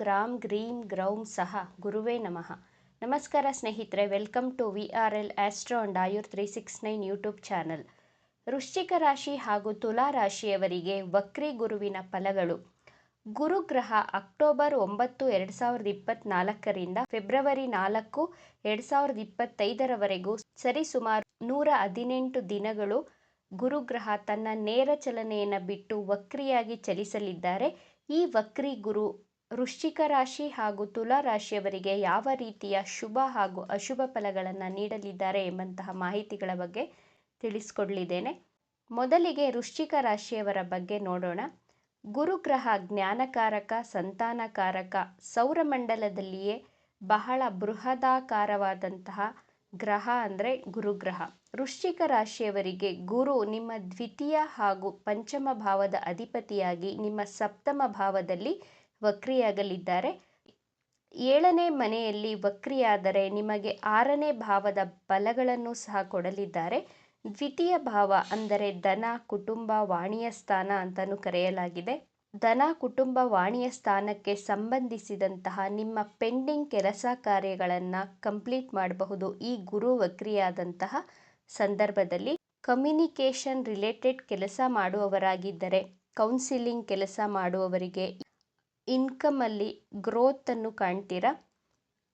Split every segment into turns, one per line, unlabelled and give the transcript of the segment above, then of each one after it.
Gram ಗ್ರೀಂ ಗ್ರೌಂ ಸಹ. ಗುರುವೇ ನಮಃ. ನಮಸ್ಕಾರ ಸ್ನೇಹಿತರೆ, welcome to V R L astro and Ayur three six nine YouTube channel. ವೃಶ್ಚಿಕ ರಾಶಿ ಹಾಗೂ ತುಲಾ ರಾಶಿಯವರಿಗೆ ವಕ್ರಿ ಗುರುವಿನ ಫಲಗಳು. ಗುರುಗ್ರಹ ಅಕ್ಟೋಬರ್ ಒಂಬತ್ತು ಎರಡು ಸಾವಿರದ ಇಪ್ಪತ್ನಾಲ್ಕರಿಂದ ಫೆಬ್ರವರಿ ನಾಲ್ಕು ಎರಡು ಸಾವಿರದ ಇಪ್ಪತ್ತೈದರವರೆಗೂ ಸರಿಸುಮಾರು ನೂರ ಹದಿನೆಂಟು ದಿನಗಳು ಗುರುಗ್ರಹ ತನ್ನ ನೇರ ಚಲನೆಯನ್ನು ಬಿಟ್ಟು ವಕ್ರಿಯಾಗಿ ಚಲಿಸಲಿದ್ದಾರೆ. ಈ ವಕ್ರಿ ಗುರು ವೃಶ್ಚಿಕ ರಾಶಿ ಹಾಗೂ ತುಲಾ ರಾಶಿಯವರಿಗೆ ಯಾವ ರೀತಿಯ ಶುಭ ಹಾಗೂ ಅಶುಭ ಫಲಗಳನ್ನು ನೀಡಲಿದ್ದಾರೆ ಎಂಬಂತಹ ಮಾಹಿತಿಗಳ ಬಗ್ಗೆ ತಿಳಿಸ್ಕೊಡ್ಲಿದ್ದೇನೆ. ಮೊದಲಿಗೆ ವೃಶ್ಚಿಕ ರಾಶಿಯವರ ಬಗ್ಗೆ ನೋಡೋಣ. ಗುರುಗ್ರಹ ಜ್ಞಾನಕಾರಕ, ಸಂತಾನಕಾರಕ ಸೌರಮಂಡಲದಲ್ಲಿಯೇ ಬಹಳ ಬೃಹದಾಕಾರವಾದಂತಹ ಗ್ರಹ ಅಂದರೆ ಗುರುಗ್ರಹ ವೃಶ್ಚಿಕ ರಾಶಿಯವರಿಗೆ ಗುರು ನಿಮ್ಮ ದ್ವಿತೀಯ ಹಾಗೂ ಪಂಚಮ ಭಾವದ ಅಧಿಪತಿಯಾಗಿ ನಿಮ್ಮ ಸಪ್ತಮ ಭಾವದಲ್ಲಿ ವಕ್ರಿಯಾಗಲಿದ್ದಾರೆ. ಏಳನೇ ಮನೆಯಲ್ಲಿ ವಕ್ರಿಯಾದರೆ ನಿಮಗೆ ಆರನೇ ಭಾವದ ಬಲಗಳನ್ನು ಸಹ ಕೊಡಲಿದ್ದಾರೆ. ದ್ವಿತೀಯ ಭಾವ ಅಂದರೆ ಧನ, ಕುಟುಂಬ, ವಾಣಿಯ ಸ್ಥಾನ ಅಂತಲೂ ಕರೆಯಲಾಗಿದೆ. ಧನ, ಕುಟುಂಬ, ವಾಣಿಯ ಸ್ಥಾನಕ್ಕೆ ಸಂಬಂಧಿಸಿದಂತಹ ನಿಮ್ಮ ಪೆಂಡಿಂಗ್ ಕೆಲಸ ಕಾರ್ಯಗಳನ್ನು ಕಂಪ್ಲೀಟ್ ಮಾಡಬಹುದು. ಈ ಗುರು ವಕ್ರಿಯಾದಂತಹ ಸಂದರ್ಭದಲ್ಲಿ ಕಮ್ಯುನಿಕೇಷನ್ ರಿಲೇಟೆಡ್ ಕೆಲಸ ಮಾಡುವವರಾಗಿದ್ದರೆ, ಕೌನ್ಸಿಲಿಂಗ್ ಕೆಲಸ ಮಾಡುವವರಿಗೆ ಇನ್ಕಮಲ್ಲಿ ಗ್ರೋತನ್ನು ಕಾಣ್ತೀರಾ?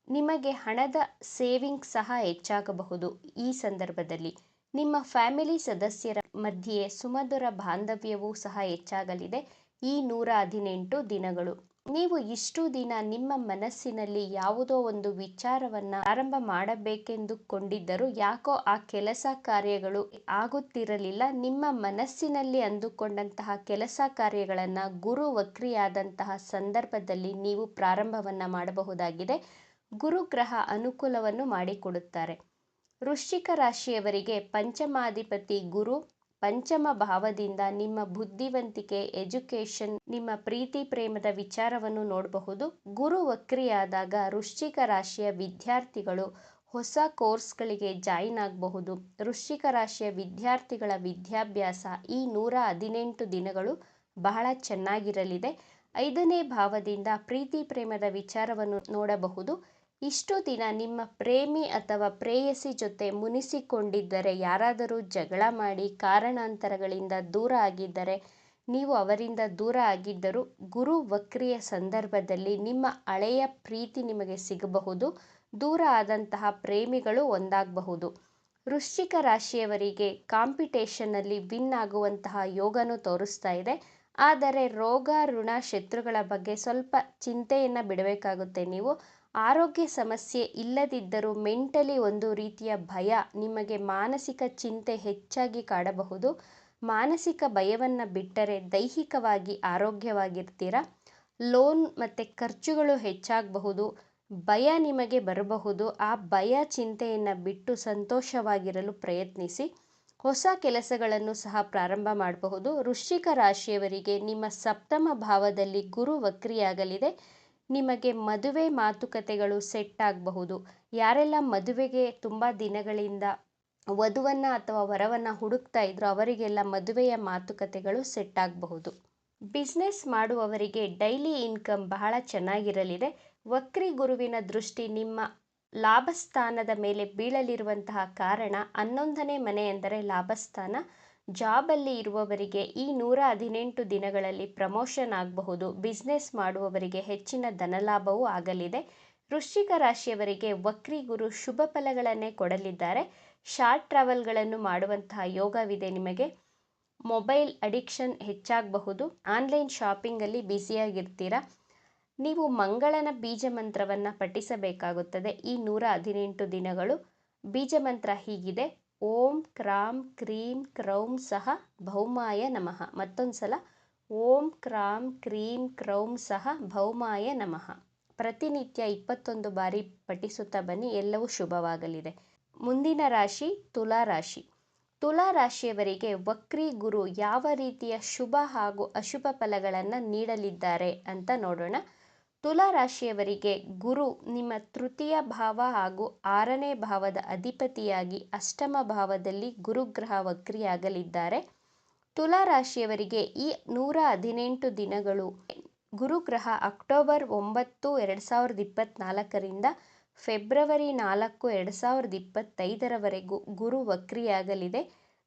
ನಿಮಗೆ ಹಣದ ಸೇವಿಂಗ್ ಸಹ ಹೆಚ್ಚಾಗಬಹುದು ಈ ಸಂದರ್ಭದಲ್ಲಿ. ನಿಮ್ಮ ಫ್ಯಾಮಿಲಿ ಸದಸ್ಯರ ಮಧ್ಯೆ ಸುಮಧುರ ಬಾಂಧವ್ಯವೂ ಸಹ ಹೆಚ್ಚಾಗಲಿದೆ ಈ ನೂರ ಹದಿನೆಂಟು ದಿನಗಳು. ನೀವು ಇಷ್ಟು ದಿನ ನಿಮ್ಮ ಮನಸ್ಸಿನಲ್ಲಿ ಯಾವುದೋ ಒಂದು ವಿಚಾರವನ್ನು ಆರಂಭ ಮಾಡಬೇಕೆಂದುಕೊಂಡಿದ್ದರೂ ಯಾಕೋ ಆ ಕೆಲಸ ಕಾರ್ಯಗಳು ಆಗುತ್ತಿರಲಿಲ್ಲ. ನಿಮ್ಮ ಮನಸ್ಸಿನಲ್ಲಿ ಅಂದುಕೊಂಡಂತಹ ಕೆಲಸ ಕಾರ್ಯಗಳನ್ನು ಗುರು ವಕ್ರಿಯಾದಂತಹ ಸಂದರ್ಭದಲ್ಲಿ ನೀವು ಪ್ರಾರಂಭವನ್ನು ಮಾಡಬಹುದಾಗಿದೆ. ಗುರುಗ್ರಹ ಅನುಕೂಲವನ್ನು ಮಾಡಿಕೊಡುತ್ತಾರೆ. ವೃಶ್ಚಿಕ ರಾಶಿಯವರಿಗೆ ಪಂಚಮಾಧಿಪತಿ ಗುರು ಪಂಚಮ ಭಾವದಿಂದ ನಿಮ್ಮ ಬುದ್ಧಿವಂತಿಕೆ ಎಜುಕೇಷನ್ ನಿಮ್ಮ ಪ್ರೀತಿ, ಪ್ರೇಮದ ವಿಚಾರವನ್ನು ನೋಡಬಹುದು. ಗುರು ವಕ್ರಿಯಾದಾಗ ವೃಶ್ಚಿಕ ರಾಶಿಯ ವಿದ್ಯಾರ್ಥಿಗಳು ಹೊಸ ಕೋರ್ಸ್ಗಳಿಗೆ ಜಾಯಿನ್ ಆಗಬಹುದು. ವೃಶ್ಚಿಕ ರಾಶಿಯ ವಿದ್ಯಾರ್ಥಿಗಳ ವಿದ್ಯಾಭ್ಯಾಸ ಈ ನೂರ ಹದಿನೆಂಟು ದಿನಗಳು ಬಹಳ ಚೆನ್ನಾಗಿರಲಿದೆ. ಐದನೇ ಭಾವದಿಂದ ಪ್ರೀತಿ, ಪ್ರೇಮದ ವಿಚಾರವನ್ನು ನೋಡಬಹುದು. ಇಷ್ಟು ದಿನ ನಿಮ್ಮ ಪ್ರೇಮಿ ಅಥವಾ ಪ್ರೇಯಸಿ ಜೊತೆ ಮುನಿಸಿಕೊಂಡಿದ್ದರೆ, ಯಾರಾದರೂ ಜಗಳ ಮಾಡಿ ಕಾರಣಾಂತರಗಳಿಂದ ದೂರ ಆಗಿದ್ದರೆ, ನೀವು ಅವರಿಂದ ದೂರ ಆಗಿದ್ದರೂ ಗುರು ವಕ್ರಿಯ ಸಂದರ್ಭದಲ್ಲಿ ನಿಮ್ಮ ಹಳೆಯ ಪ್ರೀತಿ ನಿಮಗೆ ಸಿಗಬಹುದು, ದೂರ ಆದಂತಹ ಪ್ರೇಮಿಗಳು ಒಂದಾಗಬಹುದು. ವೃಶ್ಚಿಕ ರಾಶಿಯವರಿಗೆ ಕಾಂಪಿಟೇಷನ್ನಲ್ಲಿ ವಿನ್ ಆಗುವಂತಹ ಯೋಗನೂ ತೋರಿಸ್ತಾ ಇದೆ. ಆದರೆ ರೋಗ, ಋಣ, ಶತ್ರುಗಳ ಬಗ್ಗೆ ಸ್ವಲ್ಪ ಚಿಂತೆಯನ್ನು ಬಿಡಬೇಕಾಗುತ್ತೆ ನೀವು. ಆರೋಗ್ಯ ಸಮಸ್ಯೆ ಇಲ್ಲದಿದ್ದರೂ ಮೆಂಟಲಿ ಒಂದು ರೀತಿಯ ಭಯ ನಿಮಗೆ ಮಾನಸಿಕ ಚಿಂತೆ ಹೆಚ್ಚಾಗಿ ಕಾಡಬಹುದು. ಮಾನಸಿಕ ಭಯವನ್ನು ಬಿಟ್ಟರೆ ದೈಹಿಕವಾಗಿ ಆರೋಗ್ಯವಾಗಿರ್ತೀರ? ಲೋನ್ ಮತ್ತು ಖರ್ಚುಗಳು ಹೆಚ್ಚಾಗಬಹುದು, ಭಯ ನಿಮಗೆ ಬರಬಹುದು. ಆ ಭಯ ಚಿಂತೆಯನ್ನು ಬಿಟ್ಟು ಸಂತೋಷವಾಗಿರಲು ಪ್ರಯತ್ನಿಸಿ. ಹೊಸ ಕೆಲಸಗಳನ್ನು ಸಹ ಪ್ರಾರಂಭ ಮಾಡಬಹುದು. ವೃಶ್ಚಿಕ ರಾಶಿಯವರಿಗೆ ನಿಮ್ಮ ಸಪ್ತಮ ಭಾವದಲ್ಲಿ ಗುರು ವಕ್ರಿಯಾಗಲಿದೆ. ನಿಮಗೆ ಮದುವೆ ಮಾತುಕತೆಗಳು ಸೆಟ್ ಆಗಬಹುದು. ಯಾರೆಲ್ಲ ಮದುವೆಗೆ ತುಂಬ ದಿನಗಳಿಂದ ವಧುವನ್ನು ಅಥವಾ ವರವನ್ನು ಹುಡುಕ್ತಾ ಇದ್ರು ಅವರಿಗೆಲ್ಲ ಮದುವೆಯ ಮಾತುಕತೆಗಳು ಸೆಟ್ ಆಗಬಹುದು. ಬಿಸ್ನೆಸ್ ಮಾಡುವವರಿಗೆ ಡೈಲಿ ಇನ್ಕಮ್ ಬಹಳ ಚೆನ್ನಾಗಿರಲಿದೆ. ವಕ್ರಿ ಗುರುವಿನ ದೃಷ್ಟಿ ನಿಮ್ಮ ಲಾಭಸ್ಥಾನದ ಮೇಲೆ ಬೀಳಲಿರುವಂತಹ ಕಾರಣ ಹನ್ನೊಂದನೇ ಮನೆ ಎಂದರೆ ಲಾಭಸ್ಥಾನ. ಜಾಬಲ್ಲಿ ಇರುವವರಿಗೆ ಈ ನೂರ ಹದಿನೆಂಟು ದಿನಗಳಲ್ಲಿ ಪ್ರಮೋಷನ್ ಆಗಬಹುದು. ಬಿಸ್ನೆಸ್ ಮಾಡುವವರಿಗೆ ಹೆಚ್ಚಿನ ಧನಲಾಭವೂ ಆಗಲಿದೆ. ವೃಶ್ಚಿಕ ರಾಶಿಯವರಿಗೆ ವಕ್ರಿ ಗುರು ಶುಭ ಫಲಗಳನ್ನೇ ಕೊಡಲಿದ್ದಾರೆ. ಶಾರ್ಟ್ ಟ್ರಾವೆಲ್ಗಳನ್ನು ಮಾಡುವಂತಹ ಯೋಗವಿದೆ ನಿಮಗೆ. ಮೊಬೈಲ್ ಅಡಿಕ್ಷನ್ ಹೆಚ್ಚಾಗಬಹುದು. ಆನ್ಲೈನ್ ಶಾಪಿಂಗಲ್ಲಿ ಬ್ಯುಸಿಯಾಗಿರ್ತೀರ. ನೀವು ಮಂಗಳನ ಬೀಜ ಮಂತ್ರವನ್ನು ಪಠಿಸಬೇಕಾಗುತ್ತದೆ. ಈ ನೂರ ಹದಿನೆಂಟು ದಿನಗಳು ಬೀಜ ಮಂತ್ರ ಹೀಗಿದೆ. ಓಂ, ಕ್ರಾಂ, ಕ್ರೀಂ, ಕ್ರೌಂ ಸಹ ಭೌಮಾಯ ನಮಃ. ಮತ್ತೊಂದು ಸಲ ಓಂ, ಕ್ರಾಂ, ಕ್ರೀಂ, ಕ್ರೌಂ ಸಹ ಭೌಮಾಯ ನಮಃ. ಪ್ರತಿನಿತ್ಯ ಇಪ್ಪತ್ತೊಂದು ಬಾರಿ ಪಠಿಸುತ್ತಾ ಬನ್ನಿ, ಎಲ್ಲವೂ ಶುಭವಾಗಲಿದೆ. ಮುಂದಿನ ರಾಶಿ, ತುಲಾ ರಾಶಿ. ತುಲಾ ರಾಶಿಯವರಿಗೆ ವಕ್ರಿ ಗುರು ಯಾವ ರೀತಿಯ ಶುಭ ಹಾಗೂ ಅಶುಭ ಫಲಗಳನ್ನು ನೀಡಲಿದ್ದಾರೆ ಅಂತ ನೋಡೋಣ. ತುಲಾ ರಾಶಿಯವರಿಗೆ ಗುರು ನಿಮ್ಮ ತೃತೀಯ ಭಾವ ಹಾಗೂ ಆರನೇ ಭಾವದ ಅಧಿಪತಿಯಾಗಿ ಅಷ್ಟಮ ಭಾವದಲ್ಲಿ ಗುರುಗ್ರಹ ವಕ್ರಿಯಾಗಲಿದ್ದಾರೆ. ತುಲಾ ರಾಶಿಯವರಿಗೆ ಈ ನೂರ ಹದಿನೆಂಟು ದಿನಗಳು ಗುರುಗ್ರಹ ಅಕ್ಟೋಬರ್ ಒಂಬತ್ತು ಎರಡು ಸಾವಿರದ ಇಪ್ಪತ್ತ್ನಾಲ್ಕರಿಂದ ಫೆಬ್ರವರಿ ನಾಲ್ಕು ಎರಡು ಸಾವಿರದ ಇಪ್ಪತ್ತೈದರವರೆಗೂ ಗುರು ವಕ್ರಿಯಾಗಲಿದೆ.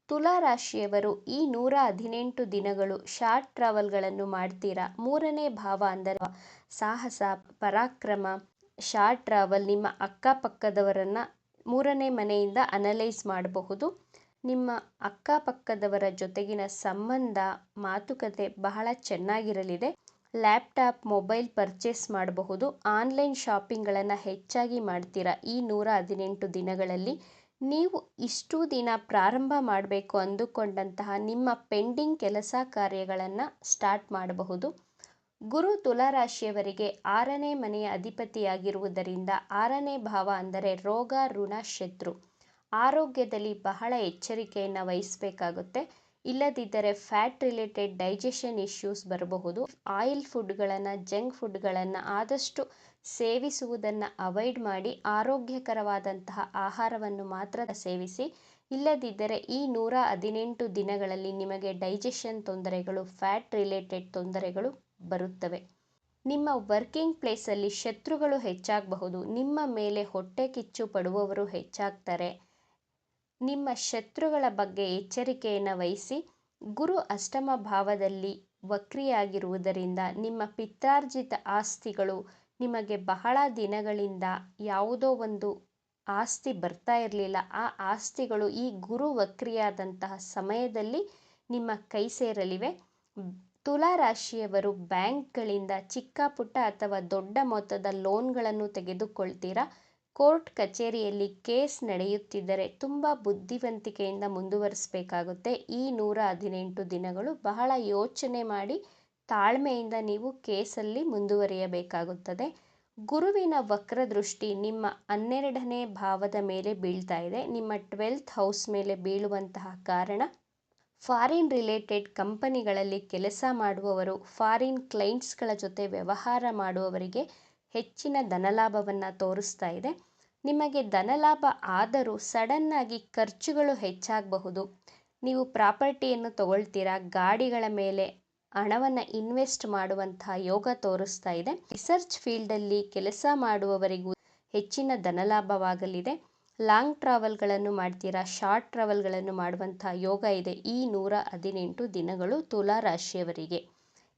ತುಲಾ ರಾಶಿಯವರು ಈ ನೂರ ಹದಿನೆಂಟು ದಿನಗಳು ಶಾರ್ಟ್ ಟ್ರಾವೆಲ್ಗಳನ್ನು ಮಾಡ್ತೀರಾ? ಮೂರನೇ ಭಾವ ಅಂದರೆ ಸಾಹಸ, ಪರಾಕ್ರಮ, ಶಾರ್ಟ್ ಟ್ರಾವೆಲ್, ನಿಮ್ಮ ಅಕ್ಕಪಕ್ಕದವರನ್ನು ಮೂರನೇ ಮನೆಯಿಂದ ಅನಲೈಸ್ ಮಾಡಬಹುದು. ನಿಮ್ಮ ಅಕ್ಕಪಕ್ಕದವರ ಜೊತೆಗಿನ ಸಂಬಂಧ, ಮಾತುಕತೆ ಬಹಳ ಚೆನ್ನಾಗಿರಲಿದೆ. ಲ್ಯಾಪ್ಟಾಪ್, ಮೊಬೈಲ್ ಪರ್ಚೇಸ್ ಮಾಡಬಹುದು. ಆನ್ಲೈನ್ ಶಾಪಿಂಗ್ಗಳನ್ನು ಹೆಚ್ಚಾಗಿ ಮಾಡ್ತೀರಾ ಈ ನೂರ ಹದಿನೆಂಟು ದಿನಗಳಲ್ಲಿ? ನೀವು ಇಷ್ಟು ದಿನ ಪ್ರಾರಂಭ ಮಾಡಬೇಕು ಅಂದುಕೊಂಡಂತಹ ನಿಮ್ಮ ಪೆಂಡಿಂಗ್ ಕೆಲಸ ಕಾರ್ಯಗಳನ್ನು ಸ್ಟಾರ್ಟ್ ಮಾಡಬಹುದು. ಗುರು ತುಲಾರಾಶಿಯವರಿಗೆ ಆರನೇ ಮನೆಯ ಅಧಿಪತಿಯಾಗಿರುವುದರಿಂದ ಆರನೇ ಭಾವ ಅಂದರೆ ರೋಗ, ಋಣ, ಶತ್ರು. ಆರೋಗ್ಯದಲ್ಲಿ ಬಹಳ ಎಚ್ಚರಿಕೆಯನ್ನು ವಹಿಸಬೇಕಾಗುತ್ತೆ. ಇಲ್ಲದಿದ್ದರೆ ಫ್ಯಾಟ್ ರಿಲೇಟೆಡ್ ಡೈಜೆಷನ್ ಇಶ್ಯೂಸ್ ಬರಬಹುದು. ಆಯಿಲ್ ಫುಡ್ಗಳನ್ನು, ಜಂಕ್ ಫುಡ್ಗಳನ್ನು ಆದಷ್ಟು ಸೇವಿಸುವುದನ್ನು ಅವಾಯ್ಡ್ ಮಾಡಿ ಆರೋಗ್ಯಕರವಾದಂತಹ ಆಹಾರವನ್ನು ಮಾತ್ರ ಸೇವಿಸಿ. ಇಲ್ಲದಿದ್ದರೆ ಈ ನೂರ ಹದಿನೆಂಟು ದಿನಗಳಲ್ಲಿ ನಿಮಗೆ ಡೈಜೆಷನ್ ತೊಂದರೆಗಳು, ಫ್ಯಾಟ್ ರಿಲೇಟೆಡ್ ತೊಂದರೆಗಳು ಬರುತ್ತವೆ. ನಿಮ್ಮ ವರ್ಕಿಂಗ್ ಪ್ಲೇಸಲ್ಲಿ ಶತ್ರುಗಳು ಹೆಚ್ಚಾಗಬಹುದು. ನಿಮ್ಮ ಮೇಲೆ ಹೊಟ್ಟೆ ಕಿಚ್ಚು ಪಡುವವರು ಹೆಚ್ಚಾಗ್ತಾರೆ. ನಿಮ್ಮ ಶತ್ರುಗಳ ಬಗ್ಗೆ ಎಚ್ಚರಿಕೆಯನ್ನು ವಹಿಸಿ, ಗುರು ಅಷ್ಟಮ ಭಾವದಲ್ಲಿ ವಕ್ರಿಯಾಗಿರುವುದರಿಂದ ನಿಮ್ಮ ಪಿತ್ರಾರ್ಜಿತ ಆಸ್ತಿಗಳು ನಿಮಗೆ ಬಹಳ ದಿನಗಳಿಂದ ಯಾವುದೋ ಒಂದು ಆಸ್ತಿ ಬರ್ತಾ ಇರಲಿಲ್ಲ. ಆ ಆಸ್ತಿಗಳು ಈ ಗುರು ವಕ್ರಿಯಾದಂತಹ ಸಮಯದಲ್ಲಿ ನಿಮ್ಮ ಕೈ ಸೇರಲಿವೆ. ತುಲಾ ರಾಶಿಯವರು ಬ್ಯಾಂಕ್ಗಳಿಂದ ಚಿಕ್ಕ ಪುಟ್ಟ ಅಥವಾ ದೊಡ್ಡ ಮೊತ್ತದ ಲೋನ್ಗಳನ್ನು ತೆಗೆದುಕೊಳ್ತೀರಾ? ಕೋರ್ಟ್ ಕಚೇರಿಯಲ್ಲಿ ಕೇಸ್ ನಡೆಯುತ್ತಿದ್ದರೆ ತುಂಬ ಬುದ್ಧಿವಂತಿಕೆಯಿಂದ ಮುಂದುವರಿಸಬೇಕಾಗುತ್ತೆ. ಈ ನೂರ ಹದಿನೆಂಟು ದಿನಗಳು ಬಹಳ ಯೋಚನೆ ಮಾಡಿ ತಾಳ್ಮೆಯಿಂದ ನೀವು ಕೇಸಲ್ಲಿ ಮುಂದುವರಿಯಬೇಕಾಗುತ್ತದೆ. ಗುರುವಿನ ವಕ್ರದೃಷ್ಟಿ ನಿಮ್ಮ ಹನ್ನೆರಡನೇ ಭಾವದ ಮೇಲೆ ಬೀಳ್ತಾ ಇದೆ. ನಿಮ್ಮ ಟ್ವೆಲ್ತ್ ಹೌಸ್ ಮೇಲೆ ಬೀಳುವಂತಹ ಕಾರಣ ಫಾರಿನ್ ರಿಲೇಟೆಡ್ ಕಂಪನಿಗಳಲ್ಲಿ ಕೆಲಸ ಮಾಡುವವರು, ಫಾರಿನ್ ಕ್ಲೈಂಟ್ಸ್ಗಳ ಜೊತೆ ವ್ಯವಹಾರ ಮಾಡುವವರಿಗೆ ಹೆಚ್ಚಿನ ಧನಲಾಭವನ್ನು ತೋರಿಸ್ತಾ ಇದೆ. ನಿಮಗೆ ಧನಲಾಭ ಆದರೂ ಸಡನ್ನಾಗಿ ಖರ್ಚುಗಳು ಹೆಚ್ಚಾಗಬಹುದು. ನೀವು ಪ್ರಾಪರ್ಟಿಯನ್ನು ತಗೊಳ್ತೀರಾ? ಗಾಡಿಗಳ ಮೇಲೆ ಹಣವನ್ನು ಇನ್ವೆಸ್ಟ್ ಮಾಡುವಂತಹ ಯೋಗ ತೋರಿಸ್ತಾ ಇದೆ. ರಿಸರ್ಚ್ ಫೀಲ್ಡಲ್ಲಿ ಕೆಲಸ ಮಾಡುವವರಿಗೂ ಹೆಚ್ಚಿನ ಧನಲಾಭವಾಗಲಿದೆ. ಲಾಂಗ್ ಟ್ರಾವೆಲ್ಗಳನ್ನು ಮಾಡ್ತೀರಾ? ಶಾರ್ಟ್ ಟ್ರಾವೆಲ್ಗಳನ್ನು ಮಾಡುವಂತಹ ಯೋಗ ಇದೆ ಈ ನೂರ ಹದಿನೆಂಟು ದಿನಗಳು ತುಲಾ ರಾಶಿಯವರಿಗೆ.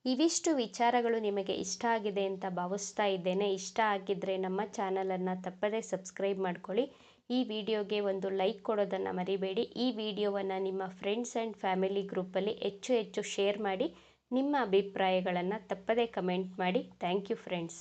ಇವಿಷ್ಟು ವಿಚಾರಗಳು ನಿಮಗೆ ಇಷ್ಟ ಆಗಿದೆ ಅಂತ ಭಾವಿಸ್ತಾ ಇದ್ದೇನೆ. ಇಷ್ಟ ಆಗಿದ್ದರೆ ನಮ್ಮ ಚಾನಲನ್ನು ತಪ್ಪದೇ ಸಬ್ಸ್ಕ್ರೈಬ್ ಮಾಡ್ಕೊಳ್ಳಿ. ಈ ವಿಡಿಯೋಗೆ ಒಂದು ಲೈಕ್ ಕೊಡೋದನ್ನು ಮರಿಬೇಡಿ. ಈ ವಿಡಿಯೋವನ್ನು ನಿಮ್ಮ ಫ್ರೆಂಡ್ಸ್ ಆ್ಯಂಡ್ ಫ್ಯಾಮಿಲಿ ಗ್ರೂಪಲ್ಲಿ ಹೆಚ್ಚು ಹೆಚ್ಚು ಶೇರ್ ಮಾಡಿ ನಿಮ್ಮ ಅಭಿಪ್ರಾಯಗಳನ್ನು ತಪ್ಪದೇ ಕಮೆಂಟ್ ಮಾಡಿ. Thank you friends.